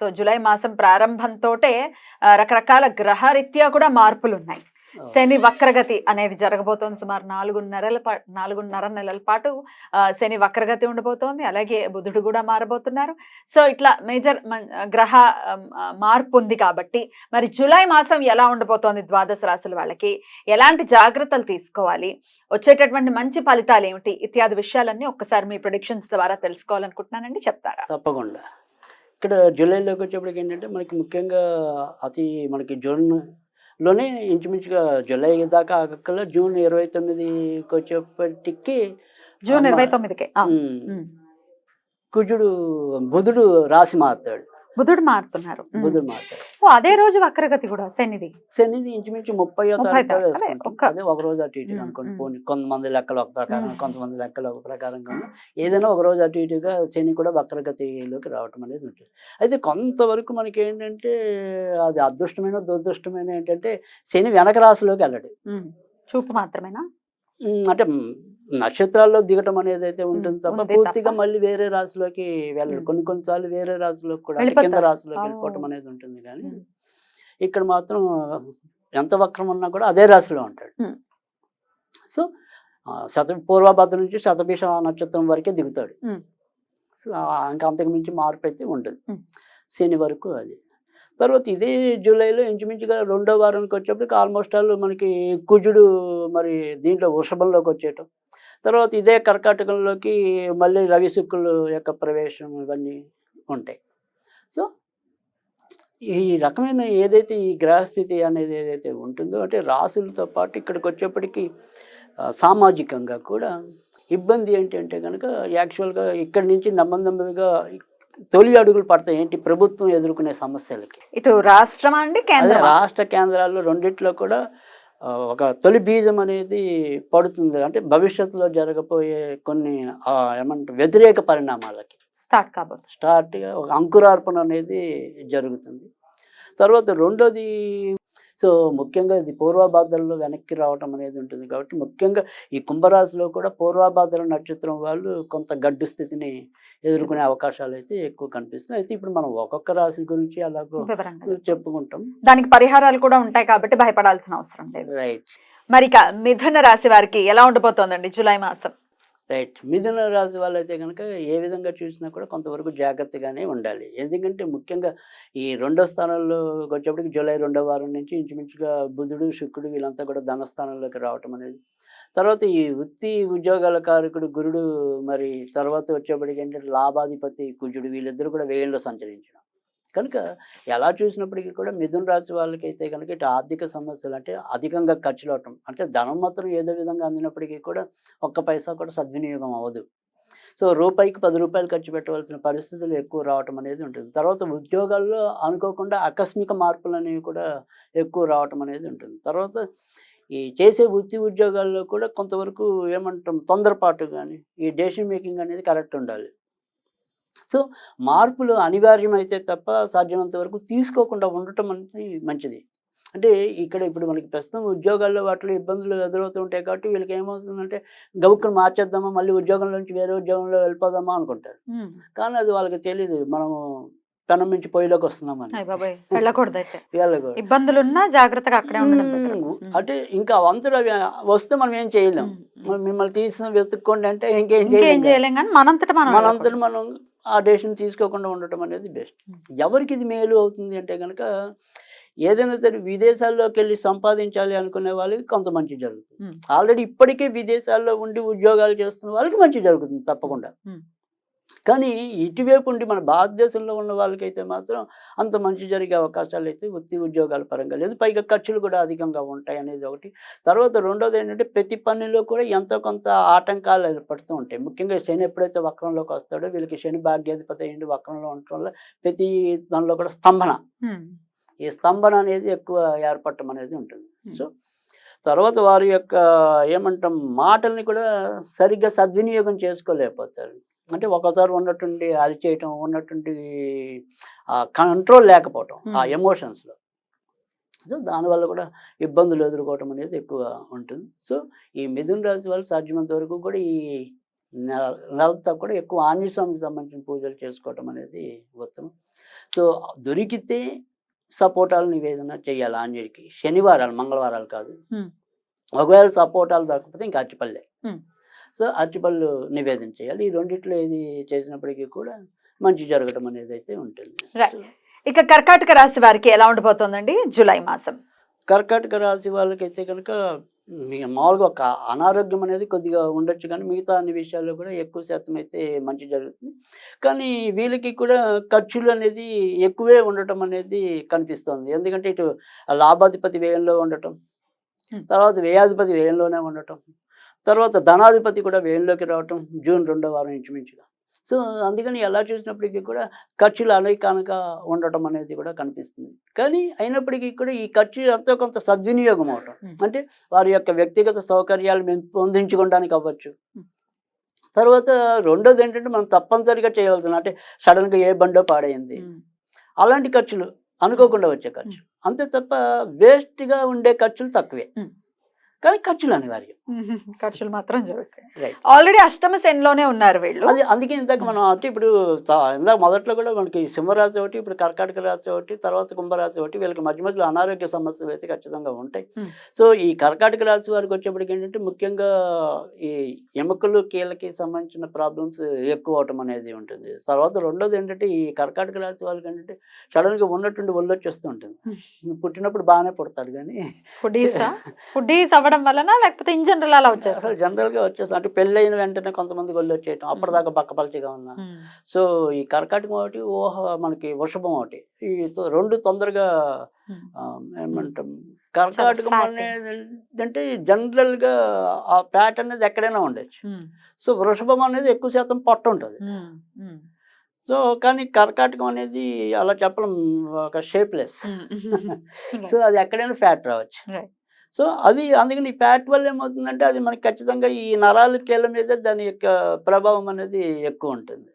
So July మాసం ప్రారంభంతోటే ఆ, రకరకాల గ్రహరీత్యా కూడా మార్పులు ఉన్నాయి శని వక్రగతి అనేది జరగబోతోంది సుమారు నాలుగున్నరల పా నాలుగున్నర నెలల పాటు శని వక్రగతి ఉండబోతోంది అలాగే బుధుడు కూడా మారబోతున్నారు. సో ఇట్లా మేజర్ గ్రహ మార్పు ఉంది కాబట్టి మరి జూలై మాసం ఎలా ఉండబోతోంది ద్వాదశ రాశుల వాళ్ళకి? ఎలాంటి జాగ్రత్తలు తీసుకోవాలి? వచ్చేటటువంటి మంచి ఫలితాలు ఏమిటి ఇత్యాది విషయాలన్నీ ఒక్కసారి మీ ప్రొడిక్షన్స్ ద్వారా తెలుసుకోవాలనుకుంటున్నానండి చెప్తారా? తప్పకుండా. ఇక్కడ జూలైలోకి వచ్చేప్పటికి ఏంటంటే మనకి ముఖ్యంగా అతి మనకి జూన్లోనే ఇంచుమించుగా జూలై దాకా ఆగక్కల జూన్ ఇరవై తొమ్మిదికి వచ్చేప్పటికి జూన్ ఇరవై తొమ్మిదికే. కుజుడు బుధుడు రాశి మారుతాడు. బుధుడు మారుతున్నారు. బుధుడు మారుతాడు ఓ అదే రోజు వక్రగతి కూడా శనిది శనిది ఇంచుమించు ముప్పై. అదే, ఒక రోజు అటు ఉమ్, అనుకోండి. పోనీ కొంతమంది లెక్కలు ఒక ప్రకారం. కొంతమంది లెక్కలు ఒక ప్రకారంగా ఏదైనా ఒక రోజు అటు ఇటుగా శని కూడా వక్రగతిలోకి రావటం అనేది ఉంటుంది అయితే కొంతవరకు మనకి ఏంటంటే అది అదృష్టమైన దురదృష్టమైన ఏంటంటే శని వెనక రాశిలోకి వెళ్ళడు. చూపు మాత్రమేనా అంటే నక్షత్రాల్లో దిగటం అనేది అయితే ఉంటుంది తప్ప పూర్తిగా. మళ్ళీ వేరే రాశిలోకి వెళ్ళడు. కొన్ని కొన్నిసార్లు వేరే రాశిలోకి కూడా కింద. రాశిలోకి. వెళ్ళిపోవటం అనేది ఉంటుంది కానీ. ఇక్కడ మాత్రం ఎంత వక్రం ఉన్నా కూడా అదే రాశిలో ఉంటాడు. సో శత పూర్వభద్ర నుంచి శతభిష నక్షత్రం వరకే దిగుతాడు ఇంకా అంతకు మించి మార్పు అయితే ఉండదు. శని వరకు అది తర్వాత ఇదే జూలైలో ఇంచుమించుగా రెండో వారానికి వచ్చేప్పటికి ఆల్మోస్ట్ ఆల్ మనకి కుజుడు మరి దీంట్లో వృషభంలోకి వచ్చేయటం. తర్వాత ఇదే కర్కాటకంలోకి మళ్ళీ రవి శుక్రుల యొక్క ప్రవేశం ఇవన్నీ ఉంటాయి. సో ఈ రకమైన ఏదైతే ఈ గ్రహస్థితి అనేది ఏదైతే ఉంటుందో అంటే రాసులతో పాటు ఇక్కడికి వచ్చేప్పటికీ సామాజికంగా కూడా ఇబ్బంది ఏంటి అంటే కనుక యాక్చువల్గా ఇక్కడి నుంచి నెమ్మది నెమ్మదిగా తొలి అడుగులు పడతాయి ఏంటి? ప్రభుత్వం ఎదుర్కొనే సమస్యలకి. ఇటు రాష్ట్రమా అండి? కేంద్రం రాష్ట్ర కేంద్రాల్లో రెండిట్లో కూడా ఒక తొలి బీజం అనేది పడుతుంది. అంటే భవిష్యత్తులో జరగబోయే కొన్ని ఏమంటారు వ్యతిరేక పరిణామాలకి. స్టార్ట్ కాబోతుంది స్టార్ట్గా ఒక అంకురార్పణ అనేది జరుగుతుంది. తర్వాత రెండోది సో ముఖ్యంగా ఇది పూర్వభాద్రలో వెనక్కి రావటం అనేది ఉంటుంది. కాబట్టి ముఖ్యంగా ఈ కుంభరాశిలో కూడా పూర్వభాద్ర నక్షత్రం వాళ్ళు కొంత గడ్డు స్థితిని ఎదుర్కొనే అవకాశాలు అయితే ఎక్కువ కనిపిస్తున్నాయి. అయితే ఇప్పుడు మనం ఒక్కొక్క రాశి గురించి అలాగో వివరంగా చెప్పుకుంటాం. దానికి పరిహారాలు కూడా ఉంటాయి కాబట్టి భయపడాల్సిన అవసరం లేదు. రైట్. మరి ఇక మిథున రాశి వారికి ఎలా ఉండబోతోందండి జూలై మాసం? రైట్. మిథున రాశి వాళ్ళైతే కనుక ఏ విధంగా చూసినా కూడా కొంతవరకు జాగ్రత్తగానే ఉండాలి. ఎందుకంటే ముఖ్యంగా ఈ రెండో స్థానంలో వచ్చేప్పటికి జూలై రెండో వారం నుంచి ఇంచుమించుగా బుధుడు శుక్రుడు వీళ్ళంతా కూడా ధనస్థానంలోకి రావటం అనేది. తర్వాత ఈ వృత్తి ఉద్యోగాల కారకుడు గురుడు మరి తర్వాత వచ్చేప్పటికి ఏంటంటే లాభాధిపతి కుజుడు వీళ్ళిద్దరూ కూడా వేయంలో సంచరించడం. కనుక ఎలా చూసినప్పటికీ కూడా మిథున రాశి వాళ్ళకైతే కనుక ఇటు ఆర్థిక సమస్యలు అంటే అధికంగా ఖర్చులు అవటం అంటే ధనం మాత్రం ఏదో విధంగా అందినప్పటికీ కూడా ఒక్క పైసా కూడా సద్వినియోగం అవ్వదు. సో రూపాయికి పది రూపాయలు ఖర్చు పెట్టవలసిన పరిస్థితులు ఎక్కువ రావటం అనేది ఉంటుంది. తర్వాత ఉద్యోగాల్లో అనుకోకుండా ఆకస్మిక మార్పులు అనేవి కూడా ఎక్కువ రావటం అనేది ఉంటుంది. తర్వాత ఈ చేసే వృత్తి ఉద్యోగాల్లో కూడా కొంతవరకు ఏమంటాం తొందరపాటు కానీ ఈ డెసిషన్ మేకింగ్ అనేది కరెక్ట్ ఉండాలి. సో మార్పులు అనివార్యమైతే తప్ప సాధ్యమైనంత వరకు తీసుకోకుండా ఉండటం అనేది మంచిది. అంటే ఇక్కడ ఇప్పుడు మనకి ప్రస్తుతం ఉద్యోగాల్లో వాటిలో ఇబ్బందులు ఎదురవుతూ ఉంటాయి కాబట్టి వీళ్ళకి ఏమవుతుందంటే గవుక్కును మార్చేద్దామా మళ్ళీ ఉద్యోగం నుంచి వేరే ఉద్యోగంలో వెళ్ళిపోదామా అనుకుంటారు. కానీ అది వాళ్ళకి తెలియదు మనము పెనం నుంచి పొయ్యిలోకి వస్తున్నామని. వీళ్ళకు ఇబ్బందులున్నా జాగ్రత్తగా అక్కడే. అంటే ఇంకా వంతుడు అవి వస్తే మనం ఏం చేయలేం. మిమ్మల్ని తీసిన వెతుక్కోండి అంటే ఇంకేం చేయలేం కానీ మనంతట మనం మనంతట. మనం ఆ డెసిషన్ తీసుకోకుండా ఉండటం అనేది బెస్ట్. ఎవరికి ఇది మేలు అవుతుంది అంటే కనుక ఏదైనా సరే విదేశాల్లోకి వెళ్ళి సంపాదించాలి అనుకునే వాళ్ళకి కొంత మంచి జరుగుతుంది. ఆల్రెడీ ఇప్పటికే విదేశాల్లో ఉండి ఉద్యోగాలు చేస్తున్న వాళ్ళకి మంచి జరుగుతుంది తప్పకుండా. కానీ ఇటువైపు ఉండి మన భారతదేశంలో ఉన్న వాళ్ళకైతే మాత్రం అంత మంచి జరిగే అవకాశాలు అయితే వృత్తి ఉద్యోగాల పరంగా లేదు. పైగా ఖర్చులు కూడా అధికంగా ఉంటాయి అనేది ఒకటి. తర్వాత రెండోది ఏంటంటే ప్రతి పనిలో కూడా ఎంతో కొంత ఆటంకాలు ఏర్పడుతూ ఉంటాయి. ముఖ్యంగా శని ఎప్పుడైతే వక్రంలోకి వస్తాడో వీళ్ళకి శని భాగ్యాధిపతి అయ్యింది వక్రంలో ఉండటం వల్ల ప్రతి దానిలో కూడా స్తంభన. ఈ స్తంభన అనేది ఎక్కువ ఏర్పడటం అనేది ఉంటుంది. సో తర్వాత వారి యొక్క ఏమంటాం మాటల్ని కూడా సరిగ్గా సద్వినియోగం చేసుకోలేకపోతారు. అంటే ఒకసారి ఉన్నటువంటి అరిచేయటం ఉన్నటువంటి కంట్రోల్ లేకపోవటం ఆ. ఎమోషన్స్లో సో దానివల్ల కూడా ఇబ్బందులు ఎదుర్కోవటం అనేది ఎక్కువ ఉంటుంది సో ఈ మిథున రాశి వాళ్ళు సాధ్యమైనంత వరకు కూడా ఈ నెల- నెలంతా కూడా ఎక్కువ ఆంజనేయ స్వామికి సంబంధించిన పూజలు చేసుకోవటం అనేది ఉత్తమం సో దొరికితే సపోటాలు నివేదన చేయాలి ఆంజనేయుడికి శనివారాలు మంగళవారాలు కాదు. ఒకవేళ సపోటాలు దొరకకపోతే ఇంకా Hmm. సో అరటిపళ్ళు నివేదన చేయాలి. ఈ రెండిట్లో ఏది చేసినప్పటికీ కూడా మంచి జరగడం అనేది అయితే ఉంటుంది. ఇక కర్కాటక రాశి వారికి ఎలా ఉండబోతోందండి? జూలై మాసం. కర్కాటక రాశి వాళ్ళకైతే కనుక మామూలుగా ఒక అనారోగ్యం అనేది కొద్దిగా ఉండొచ్చు కానీ మిగతా అన్ని విషయాల్లో కూడా ఎక్కువ శాతం అయితే మంచి జరుగుతుంది. కానీ వీళ్ళకి కూడా ఖర్చులు అనేది ఎక్కువే ఉండటం అనేది కనిపిస్తుంది. ఎందుకంటే ఇటు లాభాధిపతి వ్యయంలో ఉండటం Hmm. తర్వాత వ్యయాధిపతి వ్యయంలోనే ఉండటం తర్వాత ధనాధిపతి కూడా వ్యయంలోకి రావటం జూన్ రెండో వారం ఇంచుమించుగా. సో అందుకని ఎలా చూసినప్పటికీ కూడా ఖర్చులు అనేకానగా ఉండటం అనేది కూడా కనిపిస్తుంది. కానీ అయినప్పటికీ కూడా ఈ ఖర్చు ఎంతో కొంత సద్వినియోగం అవటం. అంటే వారి యొక్క వ్యక్తిగత సౌకర్యాలు పెంపొందించుకోవడానికి అవ్వచ్చు. Hmm. తర్వాత రెండోది ఏంటంటే మనం తప్పనిసరిగా చేయవలసిన అంటే సడన్గా ఏ బండో పాడైంది. అలాంటి ఖర్చులు అనుకోకుండా వచ్చే ఖర్చు. అంతే తప్ప వేస్ట్గా ఉండే ఖర్చులు తక్కువే. కానీ ఖర్చులు అనివార్యం. ఖర్చులు మాత్రం జరుగుతాయి. ఆల్రెడీ అష్టమ శనిలోనే ఉన్నారు వీళ్ళు. అది అందుకే ఇందాక మనం అంటే ఇప్పుడు ఇందాక మొదట్లో కూడా మనకి సింహరాశి ఒకటి ఇప్పుడు కర్కాటక రాశి ఒకటి తర్వాత కుంభరాశి ఒకటి వీళ్ళకి మధ్య మధ్యలో అనారోగ్య సమస్యలు అయితే ఖచ్చితంగా ఉంటాయి. Hmm. సో ఈ కర్కాటక రాశి వారికి వచ్చేప్పటికి ఏంటంటే ముఖ్యంగా ఈ ఎముకలు కీళ్ళకి సంబంధించిన ప్రాబ్లమ్స్ ఎక్కువ అవటం అనేది ఉంటుంది. తర్వాత రెండోది ఏంటంటే ఈ కర్కాటక రాశి వాళ్ళకి ఏంటంటే సడన్గా ఉన్నటువంటి ఒళ్ళు వచ్చేస్తూ ఉంటుంది. పుట్టినప్పుడు బాగానే పుడతారు కానీ ఫుడీసా ఫుడీస్ అవ్వడం వలన లేకపోతే జనరల్ అలా వచ్చేస్తారు అసలు జనరల్గా వచ్చేస్తుంది అంటే పెళ్ళైన వెంటనే కొంతమందికి ఒళ్ళు వచ్చేయటం. అప్పటిదాకా బక్కపలచిగా ఉన్నా. సో ఈ కర్కాటకం ఒకటి ఊహ మనకి వృషభం ఒకటి. ఈ రెండు తొందరగా ఏమంటాం కర్కాటకం. అనేది అంటే జనరల్గా ఆ ప్యాట్ అనేది ఎక్కడైనా ఉండొచ్చు. సో వృషభం అనేది ఎక్కువ శాతం పొట్ట ఉంటుంది. సో కానీ కర్కాటకం అనేది అలా చెప్పడం ఒక షేప్లెస్ సో అది ఎక్కడైనా ఫ్యాట్ రావచ్చు. సో అది అందుకని ఈ ఫ్యాట్ వల్ల ఏమవుతుందంటే అది మనకి ఖచ్చితంగా ఈ నరాల కీళ్ళ మీద దాని యొక్క ప్రభావం అనేది ఎక్కువ ఉంటుంది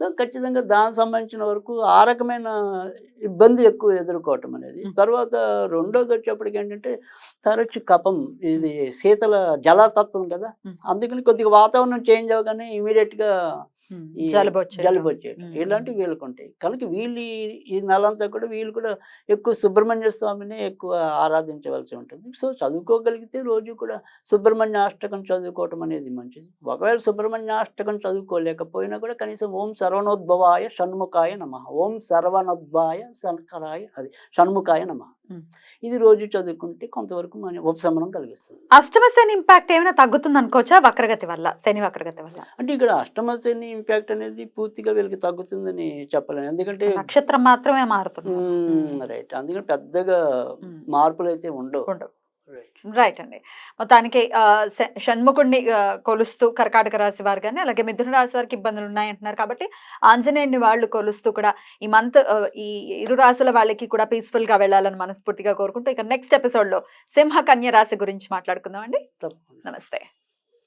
సో ఖచ్చితంగా దానికి సంబంధించిన వరకు ఆ రకమైన ఇబ్బంది ఎక్కువ ఎదుర్కోవటం అనేది. తర్వాత రెండోది వచ్చేప్పటికి ఏంటంటే తరచు కపం ఇది శీతల జలతత్వం కదా. అందుకని కొద్దిగా వాతావరణం చేంజ్ అవగానే ఇమీడియట్గా జలుబు వచ్చేయడం. ఇలాంటివి వీళ్ళకి ఉంటాయి కనుక వీళ్ళు ఈ- నెలంతా కూడా వీళ్ళు కూడా ఎక్కువ సుబ్రహ్మణ్య స్వామిని ఎక్కువ ఆరాధించవలసి ఉంటుంది. సో చదువుకోగలిగితే రోజు కూడా సుబ్రహ్మణ్య అష్టకం చదువుకోవటం అనేది మంచిది. ఒకవేళ సుబ్రహ్మణ్య అష్టకం చదువుకోలేకపోయినా కూడా కనీసం ఓం సర్వనోద్భవాయ షణ్ముఖాయ నమ. ఓం సర్వనోద్భాయ శంకరాయ అది షణ్ముఖాయ నమ. ఇది రోజు చదువుకుంటే కొంతవరకు మన ఉపశమనం కలిగిస్తుంది. అష్టమ శని ఇంపాక్ట్ ఏమైనా తగ్గుతుంది అనుకోవచ్చా? వక్రగతి వల్ల శని వక్రగతి వల్ల? అంటే ఇక్కడ అష్టమ శని ఇంపాక్ట్ అనేది పూర్తిగా వీళ్ళకి తగ్గుతుందని చెప్పలేము ఎందుకంటే నక్షత్రం మాత్రమే మారుతుంది. రైట్ అందుకని పెద్దగా. మార్పులు అయితే ఉండవు. ఉండవు. రైట్ అండి. మొత్తానికి షణ్ముఖుడిని కొలుస్తూ కర్కాటక రాశి వారు కానీ అలాగే మిథున రాశి వారికి ఇబ్బందులు ఉన్నాయంటున్నారు కాబట్టి ఆంజనేయుని వాళ్ళు కొలుస్తూ కూడా ఈ మంత్ ఈ ఇరు రాశుల వాళ్ళకి కూడా పీస్ఫుల్గా వెళ్ళాలని మనస్ఫూర్తిగా కోరుకుంటూ ఇక నెక్స్ట్ ఎపిసోడ్లో సింహ కన్య రాశి గురించి మాట్లాడుకుందాం అండి తప్పకుండా. నమస్తే.